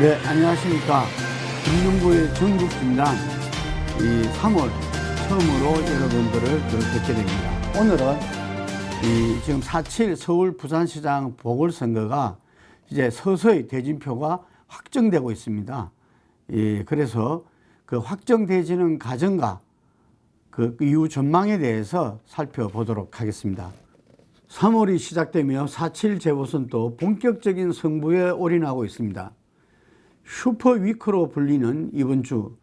네, 안녕하십니까. 김농구의 전국 진단 이 3월 처음으로 여러분들을 그 뵙게 됩니다. 오늘은 이 지금 4.7 서울 부산시장 보궐선거가 이제 서서히 대진표가 확정되고 있습니다. 예, 그래서 그 확정되지는 과정과 그 이후 전망에 대해서 살펴보도록 하겠습니다. 3월이 시작되며 4.7 재보선도 본격적인 승부에 올인하고 있습니다. 슈퍼 위크로 불리는 이번 주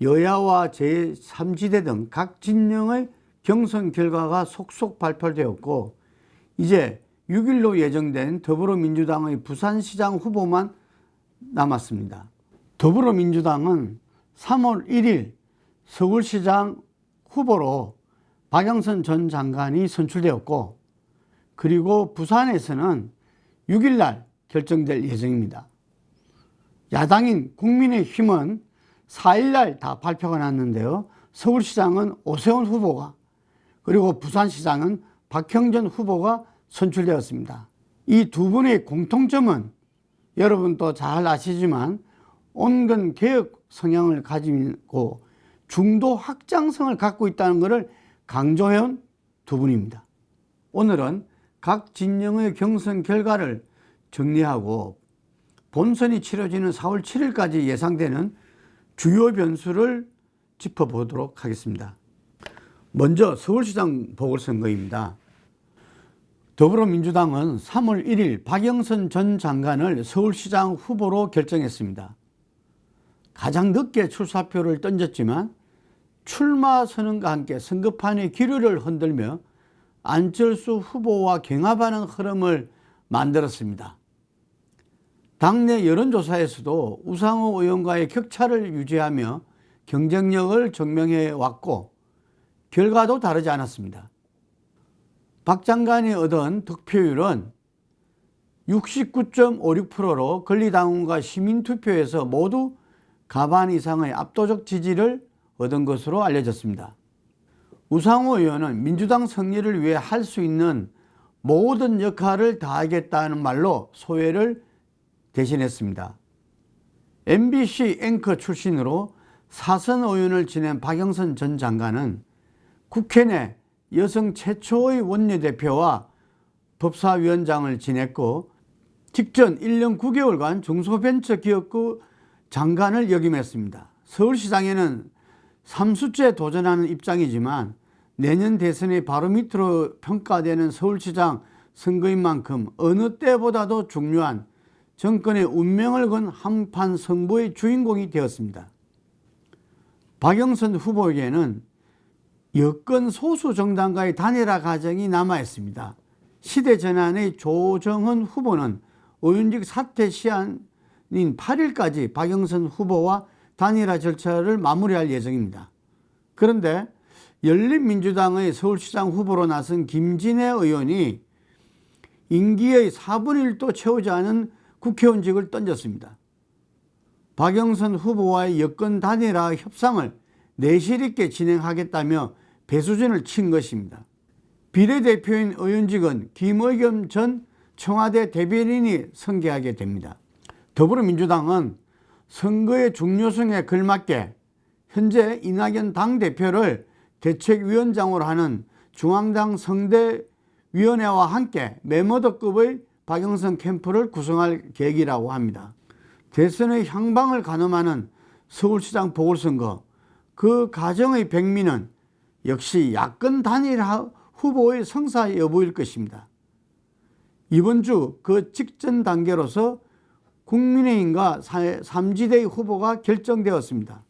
여야와 제3지대 등 각 진영의 경선 결과가 속속 발표되었고 이제 6일로 예정된 더불어민주당의 부산시장 후보만 남았습니다. 더불어민주당은 3월 1일 서울시장 후보로 박영선 전 장관이 선출되었고 그리고 부산에서는 6일날 결정될 예정입니다. 야당인 국민의힘은 4일날 다 발표가 났는데요. 서울시장은 오세훈 후보가 그리고 부산시장은 박형전 후보가 선출되었습니다. 이 두 분의 공통점은 여러분도 잘 아시지만 온건 개혁 성향을 가지고 중도 확장성을 갖고 있다는 것을 강조해온 두 분입니다. 오늘은 각 진영의 경선 결과를 정리하고 본선이 치러지는 4월 7일까지 예상되는 주요 변수를 짚어보도록 하겠습니다. 먼저 서울시장 보궐선거입니다. 더불어민주당은 3월 1일 박영선 전 장관을 서울시장 후보로 결정했습니다. 가장 늦게 출사표를 던졌지만 출마 선언과 함께 선거판의 기류를 흔들며 안철수 후보와 경합하는 흐름을 만들었습니다. 당내 여론조사에서도 우상호 의원과의 격차를 유지하며 경쟁력을 증명해 왔고 결과도 다르지 않았습니다. 박 장관이 얻은 득표율은 69.56%로 권리당원과 시민투표에서 모두 가반 이상의 압도적 지지를 얻은 것으로 알려졌습니다. 우상호 의원은 민주당 승리를 위해 할 수 있는 모든 역할을 다하겠다는 말로 소회를 대신했습니다. MBC 앵커 출신으로 사선 의원을 지낸 박영선 전 장관은 국회 내 여성 최초의 원내대표와 법사위원장을 지냈고 직전 1년 9개월간 중소벤처기업부 장관을 역임했습니다. 서울시장에는 3수째 도전하는 입장이지만 내년 대선이 바로 밑으로 평가되는 서울시장 선거인 만큼 어느 때보다도 중요한 정권의 운명을 건 한판 승부의 주인공이 되었습니다. 박영선 후보에게는 여권 소수 정당과의 단일화 과정이 남아 있습니다. 시대 전환의 조정은 후보는 의원직 사퇴 시한인 8일까지 박영선 후보와 단일화 절차를 마무리할 예정입니다. 그런데 열린민주당의 서울시장 후보로 나선 김진애 의원이 임기의 4분의 1도 채우지 않은 국회의원직을 던졌습니다. 박영선 후보와의 여권 단일화 협상을 내실 있게 진행하겠다며 배수진을 친 것입니다. 비례대표인 의원직은 김의겸 전 청와대 대변인이 승계하게 됩니다. 더불어민주당은 선거의 중요성에 걸맞게 현재 이낙연 당대표를 대책위원장으로 하는 중앙당 성대위원회와 함께 메모더급의 박영선 캠프를 구성할 계획이라고 합니다. 대선의 향방을 가늠하는 서울시장 보궐선거 그 과정의 백미는 역시 야권 단일 후보의 성사 여부일 것입니다. 이번 주 그 직전 단계로서 국민의힘과 삼지대의 후보가 결정되었습니다.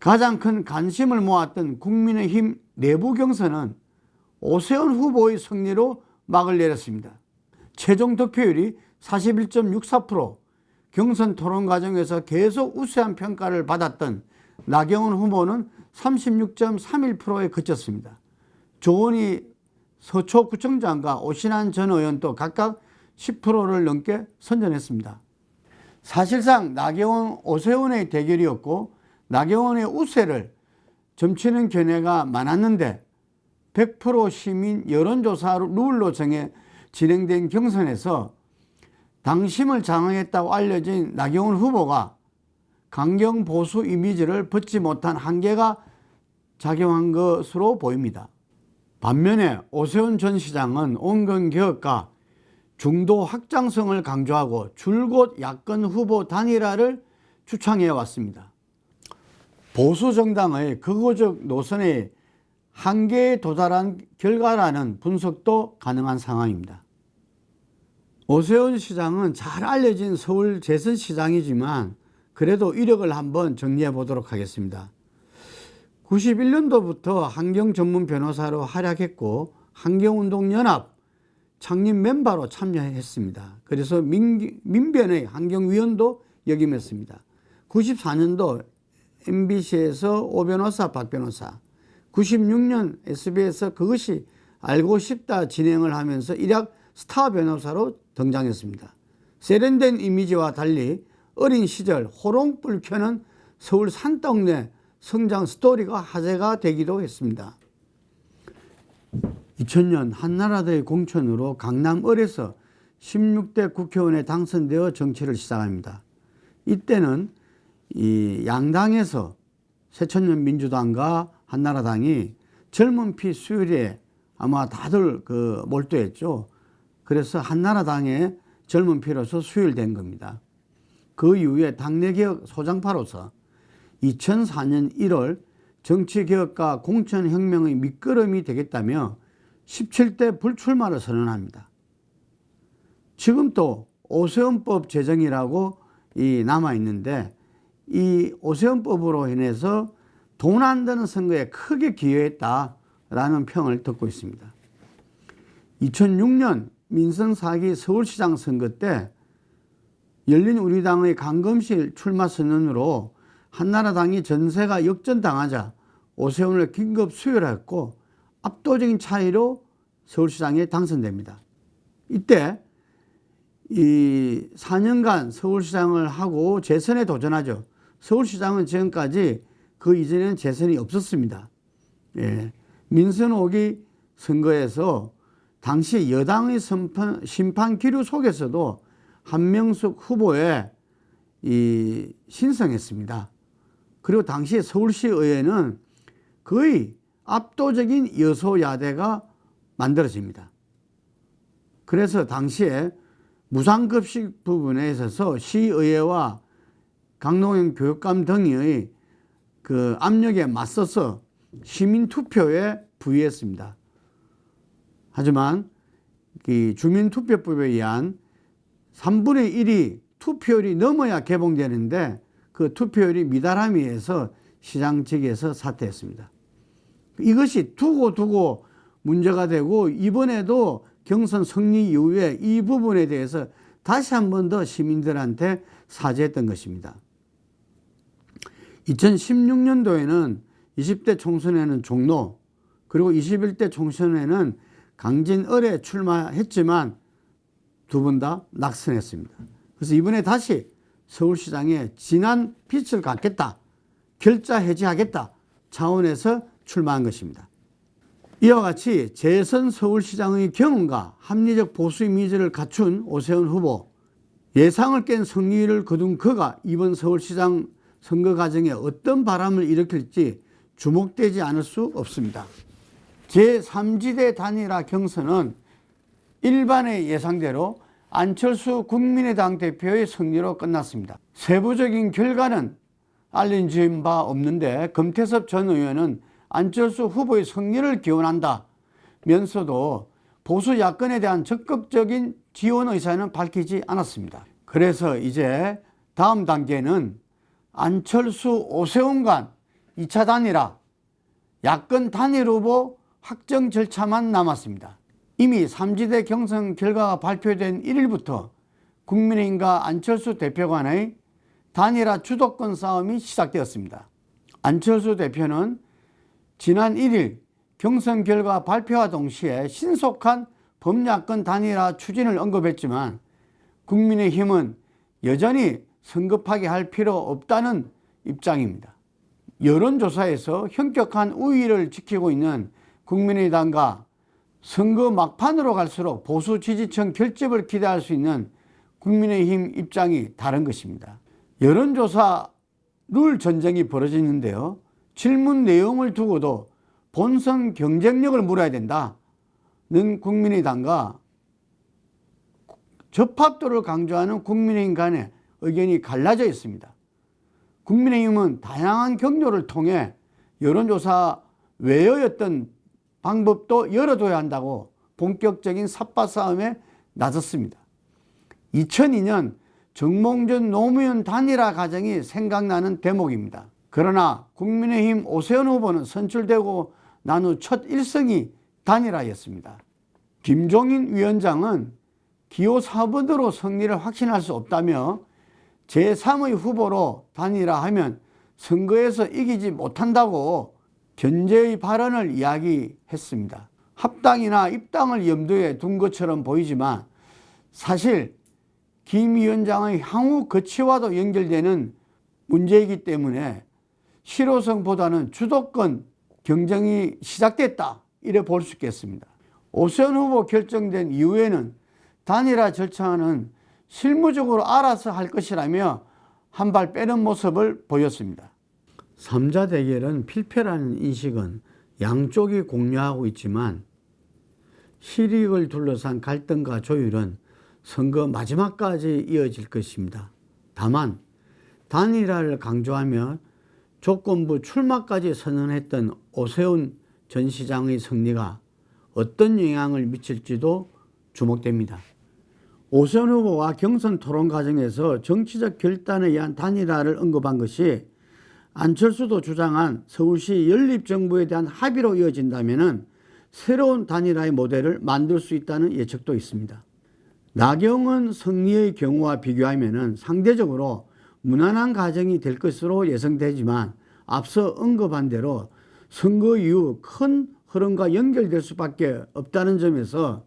가장 큰 관심을 모았던 국민의힘 내부 경선은 오세훈 후보의 승리로 막을 내렸습니다. 최종 득표율이 41.64% 경선 토론 과정에서 계속 우세한 평가를 받았던 나경원 후보는 36.31%에 그쳤습니다. 조원희 서초구청장과 오신환 전 의원도 각각 10%를 넘게 선전했습니다. 사실상 나경원 오세훈의 대결이었고 나경원의 우세를 점치는 견해가 많았는데 100% 시민 여론조사 룰로 정해 진행된 경선에서 당심을 장악했다고 알려진 나경원 후보가 강경 보수 이미지를 벗지 못한 한계가 작용한 것으로 보입니다. 반면에 오세훈 전 시장은 온건 개혁과 중도 확장성을 강조하고 줄곧 야권 후보 단일화를 추창해 왔습니다. 보수 정당의 극우적 노선의 한계에 도달한 결과라는 분석도 가능한 상황입니다. 오세훈 시장은 잘 알려진 서울 재선 시장이지만 그래도 이력을 한번 정리해 보도록 하겠습니다. 91년도부터 환경 전문 변호사로 활약했고 환경운동연합 창립 멤버로 참여했습니다. 그래서 민, 민변의 환경위원도 역임했습니다. 94년도 MBC에서 오 변호사, 박 변호사, 96년 SBS에서 그것이 알고 싶다 진행을 하면서 일약 스타 변호사로 등장했습니다. 세련된 이미지와 달리 어린 시절 호롱불 켜는 서울 산동네 성장 스토리가 화제가 되기도 했습니다. 2000년 한나라대의 공천으로 강남 을에서 16대 국회의원에 당선되어 정치를 시작합니다. 이때는 이 양당에서 새천년 민주당과 한나라당이 젊은 피 수율에 아마 다들 그 몰두했죠. 그래서 한나라당의 젊은 피로서 수혈된 겁니다. 그 이후에 당내개혁 소장파로서 2004년 1월 정치개혁과 공천혁명의 밑거름이 되겠다며 17대 불출마를 선언합니다. 지금 또 오세훈법 제정이라고 이 남아 있는데 이 오세훈법으로 인해서 돈 안 드는 선거에 크게 기여했다라는 평을 듣고 있습니다. 2006년 민선 4기 서울시장 선거 때 열린 우리당의 강금실 출마 선언으로 한나라당이 전세가 역전당하자 오세훈을 긴급 수혈했고 압도적인 차이로 서울시장에 당선됩니다. 이때 이 4년간 서울시장을 하고 재선에 도전하죠. 서울시장은 지금까지 그 이전에는 재선이 없었습니다. 예. 민선 5기 선거에서 당시 여당의 심판, 심판 기류 속에서도 한명숙 후보에 이 신성했습니다. 그리고 당시 서울시 의회는 거의 압도적인 여소야대가 만들어집니다. 그래서 당시에 무상급식 부분에 있어서 시의회와 강동현 교육감 등의 그 압력에 맞서서 시민투표에 부의했습니다. 하지만 이 주민투표법에 의한 3분의 1이 투표율이 넘어야 개봉되는데 그 투표율이 미달함에 의해서 시장 측에서 사퇴했습니다. 이것이 두고 두고 문제가 되고 이번에도 경선 승리 이후에 이 부분에 대해서 다시 한 번 더 시민들한테 사죄했던 것입니다. 2016년도에는 20대 총선에는 종로 그리고 21대 총선에는 강진을에 출마했지만 두 분 다 낙선했습니다. 그래서 이번에 다시 서울시장에 진한 빛을 갖겠다, 결자 해지하겠다 차원에서 출마한 것입니다. 이와 같이 재선 서울시장의 경험과 합리적 보수 이미지를 갖춘 오세훈 후보, 예상을 깬 승리를 거둔 그가 이번 서울시장 선거 과정에 어떤 바람을 일으킬지 주목되지 않을 수 없습니다. 제3지대 단일화 경선은 일반의 예상대로 안철수 국민의당 대표의 승리로 끝났습니다. 세부적인 결과는 알려진 바 없는데 금태섭 전 의원은 안철수 후보의 승리를 기원한다 면서도 보수 야권에 대한 적극적인 지원 의사는 밝히지 않았습니다. 그래서 이제 다음 단계는 안철수 오세훈 간 2차 단일화 야권 단일 후보 확정 절차만 남았습니다. 이미 3지대 경선 결과가 발표된 1일부터 국민의힘과 안철수 대표 간의 단일화 주도권 싸움이 시작되었습니다. 안철수 대표는 지난 1일 경선 결과 발표와 동시에 신속한 범야권 단일화 추진을 언급했지만 국민의힘은 여전히 성급하게 할 필요 없다는 입장입니다. 여론조사에서 현격한 우위를 지키고 있는 국민의당과 선거 막판으로 갈수록 보수 지지층 결집을 기대할 수 있는 국민의힘 입장이 다른 것입니다. 여론조사 룰 전쟁이 벌어지는데요. 질문 내용을 두고도 본선 경쟁력을 물어야 된다는 국민의당과 접합도를 강조하는 국민의힘 간의 의견이 갈라져 있습니다. 국민의힘은 다양한 경로를 통해 여론조사 외여였던 방법도 열어둬야 한다고 본격적인 삽바 싸움에 나섰습니다. 2002년 정몽준 노무현 단일화 과정이 생각나는 대목입니다. 그러나 국민의힘 오세훈 후보는 선출되고 난 후 첫 일성이 단일화였습니다. 김종인 위원장은 기호 4번으로 승리를 확신할 수 없다며 제3의 후보로 단일화하면 선거에서 이기지 못한다고 견제의 발언을 이야기했습니다. 합당이나 입당을 염두에 둔 것처럼 보이지만 사실 김 위원장의 향후 거치와도 연결되는 문제이기 때문에 실효성보다는 주도권 경쟁이 시작됐다 이래 볼 수 있겠습니다. 오세훈 후보 결정된 이후에는 단일화 절차는 실무적으로 알아서 할 것이라며 한 발 빼는 모습을 보였습니다. 3자 대결은 필패라는 인식은 양쪽이 공유하고 있지만 실익을 둘러싼 갈등과 조율은 선거 마지막까지 이어질 것입니다. 다만 단일화를 강조하며 조건부 출마까지 선언했던 오세훈 전 시장의 승리가 어떤 영향을 미칠지도 주목됩니다. 오세훈 후보와 경선 토론 과정에서 정치적 결단에 의한 단일화를 언급한 것이 안철수도 주장한 서울시 연립정부에 대한 합의로 이어진다면 새로운 단일화의 모델을 만들 수 있다는 예측도 있습니다. 나경원 승리의 경우와 비교하면 상대적으로 무난한 과정이 될 것으로 예상되지만 앞서 언급한 대로 선거 이후 큰 흐름과 연결될 수밖에 없다는 점에서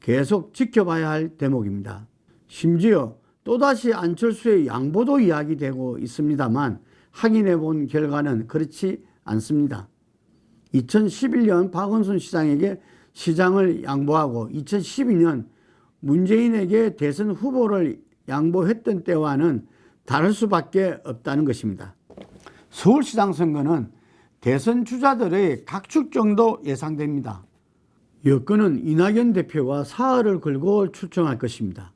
계속 지켜봐야 할 대목입니다. 심지어 또다시 안철수의 양보도 이야기되고 있습니다만 확인해 본 결과는 그렇지 않습니다. 2011년 박원순 시장에게 시장을 양보하고 2012년 문재인에게 대선 후보를 양보했던 때와는 다를 수밖에 없다는 것입니다. 서울시장 선거는 대선 주자들의 각축 정도 예상됩니다. 여권은 이낙연 대표와 사흘을 걸고 출정할 것입니다.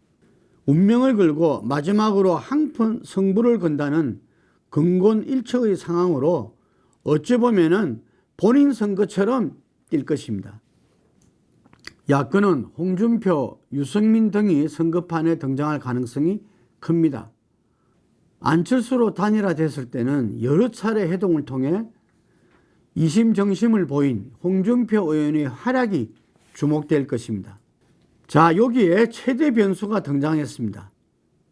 운명을 걸고 마지막으로 한푼 승부를 건다는 근곤 일척의 상황으로 어찌 보면은 본인 선거처럼 뛸 것입니다. 야권은 홍준표, 유승민 등이 선거판에 등장할 가능성이 큽니다. 안철수로 단일화됐을 때는 여러 차례 해동을 통해 이심정심을 보인 홍준표 의원의 활약이 주목될 것입니다. 자, 여기에 최대 변수가 등장했습니다.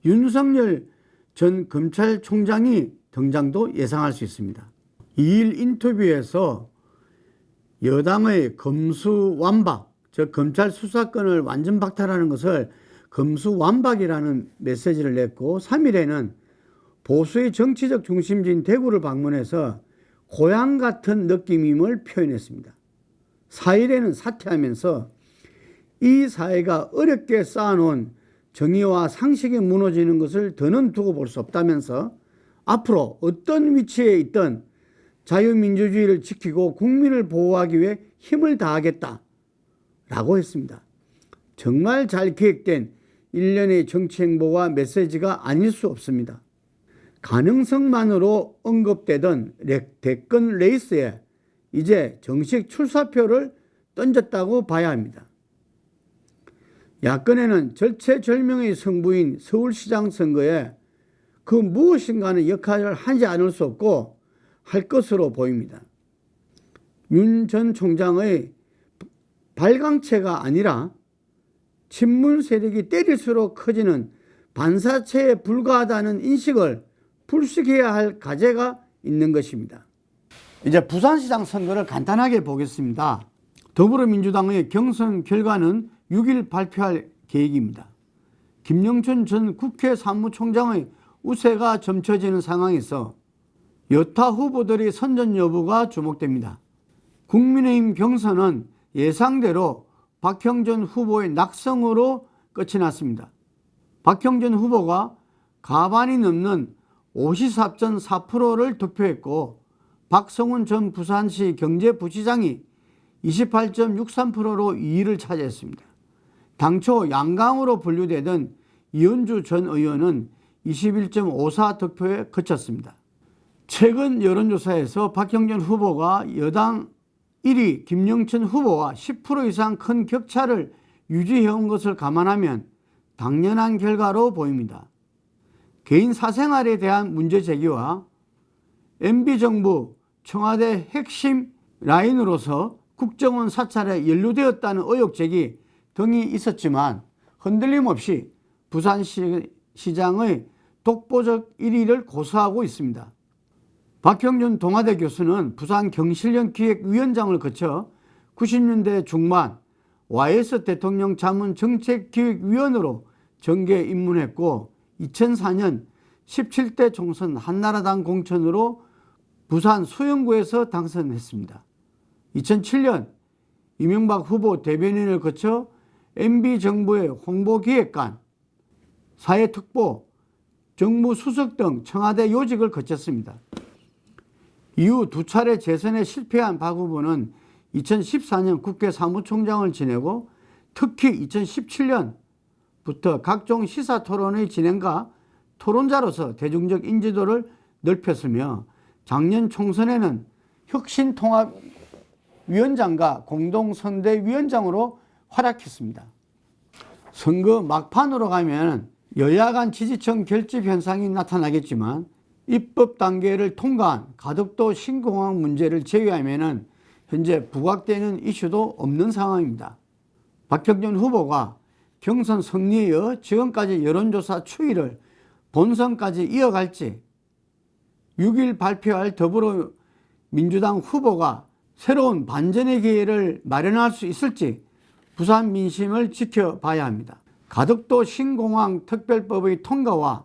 윤석열 전 검찰총장이 등장도 예상할 수 있습니다. 2일 인터뷰에서 여당의 검수 완박, 즉 검찰 수사권을 완전 박탈하는 것을 검수 완박이라는 메시지를 냈고 3일에는 보수의 정치적 중심지인 대구를 방문해서 고향 같은 느낌임을 표현했습니다. 4일에는 사퇴하면서 이 사회가 어렵게 쌓아놓은 정의와 상식이 무너지는 것을 더는 두고 볼 수 없다면서 앞으로 어떤 위치에 있든 자유민주주의를 지키고 국민을 보호하기 위해 힘을 다하겠다. 라고 했습니다. 정말 잘 기획된 일련의 정치 행보와 메시지가 아닐 수 없습니다. 가능성만으로 언급되던 대권 레이스에 이제 정식 출사표를 던졌다고 봐야 합니다. 야권에는 절체절명의 승부인 서울시장 선거에 그 무엇인가는 역할을 하지 않을 수 없고 할 것으로 보입니다. 윤 전 총장의 발광체가 아니라 친문 세력이 때릴수록 커지는 반사체에 불과하다는 인식을 불식해야 할 과제가 있는 것입니다. 이제 부산시장 선거를 간단하게 보겠습니다. 더불어민주당의 경선 결과는 6일 발표할 계획입니다. 김영춘 전 국회 사무총장의 우세가 점쳐지는 상황에서 여타 후보들의 선전 여부가 주목됩니다. 국민의힘 경선은 예상대로 박형준 후보의 낙성으로 끝이 났습니다. 박형준 후보가 가반이 넘는 54.4%를 득표했고 박성훈 전 부산시 경제부시장이 28.63%로 2위를 차지했습니다. 당초 양강으로 분류되던 이현주 전 의원은 21.54 득표에 그쳤습니다. 최근 여론조사에서 박형준 후보가 여당 1위 김영천 후보와 10% 이상 큰 격차를 유지해온 것을 감안하면 당연한 결과로 보입니다. 개인 사생활에 대한 문제 제기와 MB정부 청와대 핵심 라인으로서 국정원 사찰에 연루되었다는 의혹 제기 등이 있었지만 흔들림 없이 부산시 장의 독보적 1위를 고수하고 있습니다. 박형준 동아대 교수는 부산 경실련 기획위원장을 거쳐 90년대 중반 YS 대통령 자문 정책기획위원으로 정계에 입문했고 2004년 17대 총선 한나라당 공천으로 부산 수영구에서 당선했습니다. 2007년 이명박 후보 대변인을 거쳐 MB정부의 홍보기획관, 사회특보, 정무수석 등 청와대 요직을 거쳤습니다. 이후 두 차례 재선에 실패한 박 후보는 2014년 국회 사무총장을 지내고 특히 2017년부터 각종 시사 토론의 진행과 토론자로서 대중적 인지도를 넓혔으며 작년 총선에는 혁신통합위원장과 공동선대위원장으로 활약했습니다. 선거 막판으로 가면 여야 간 지지층 결집 현상이 나타나겠지만 입법 단계를 통과한 가덕도 신공항 문제를 제외하면 현재 부각되는 이슈도 없는 상황입니다. 박형준 후보가 경선 승리에 이어 지금까지 여론조사 추이를 본선까지 이어갈지 6일 발표할 더불어민주당 후보가 새로운 반전의 기회를 마련할 수 있을지 부산 민심을 지켜봐야 합니다. 가덕도 신공항 특별법의 통과와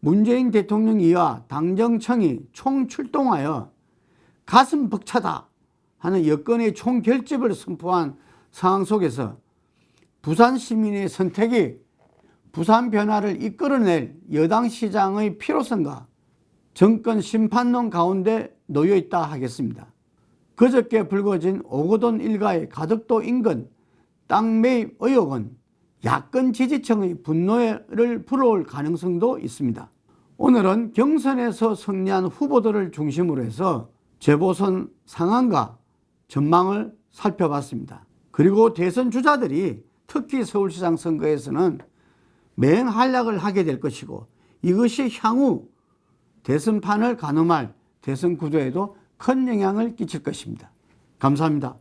문재인 대통령 이하 당정청이 총출동하여 가슴 벅차다 하는 여건의 총결집을 선포한 상황 속에서 부산 시민의 선택이 부산 변화를 이끌어낼 여당 시장의 필요성과 정권 심판론 가운데 놓여 있다 하겠습니다. 그저께 불거진 오거돈 일가의 가덕도 인근 땅 매입 의혹은 야권 지지층의 분노를 불러올 가능성도 있습니다. 오늘은 경선에서 승리한 후보들을 중심으로 해서 재보선 상황과 전망을 살펴봤습니다. 그리고 대선 주자들이 특히 서울시장 선거에서는 맹활약을 하게 될 것이고 이것이 향후 대선판을 가늠할 대선 구도에도 큰 영향을 끼칠 것입니다. 감사합니다.